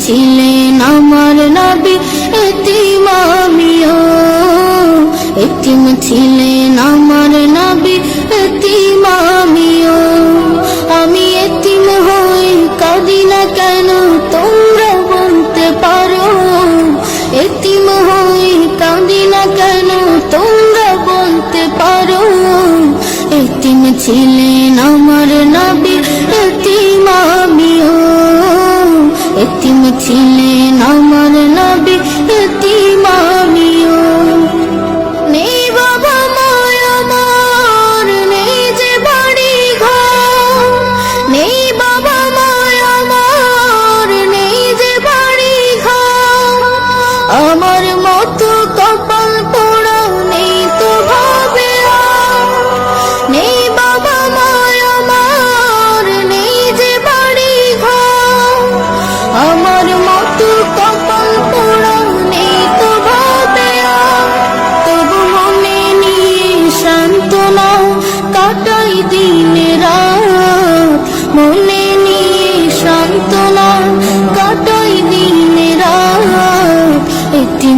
ছিলেন আমার নবী এতিম ছিলেন আমার নবী আমি এতিম হই, কাঁদি না কেন তোমরা বলতে পারো? এতিম হই, কাঁদি না কেন তোমরা বলতে পারো? এতিম ছিলেন আমার মতো কপাল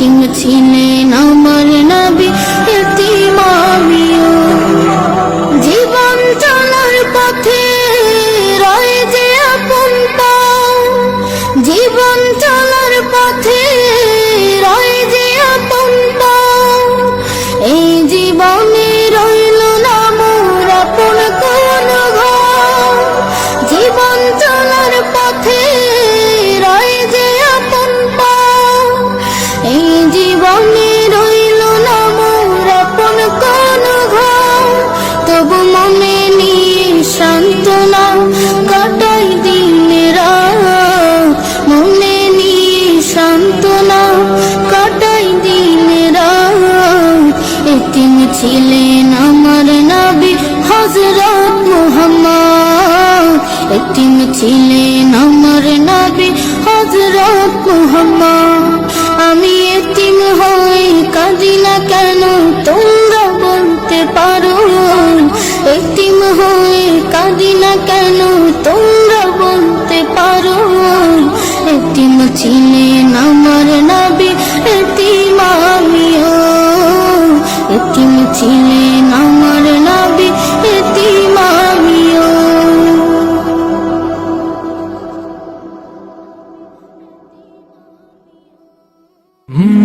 এতিম ছিলেন আমার ছিলেন আমার নবী হজরত মুহাম্মদ। এতিম ছিলেন আমার নবী হজরত মুহাম্মদ। আমি এতিম হয়ে কাঁদি না কেন, তোমরা বলতে পারো। এতিম হয়ে কাঁদি না কেন, তোমরা বলতে পারো। এতিম ছিলেন আমার Mm.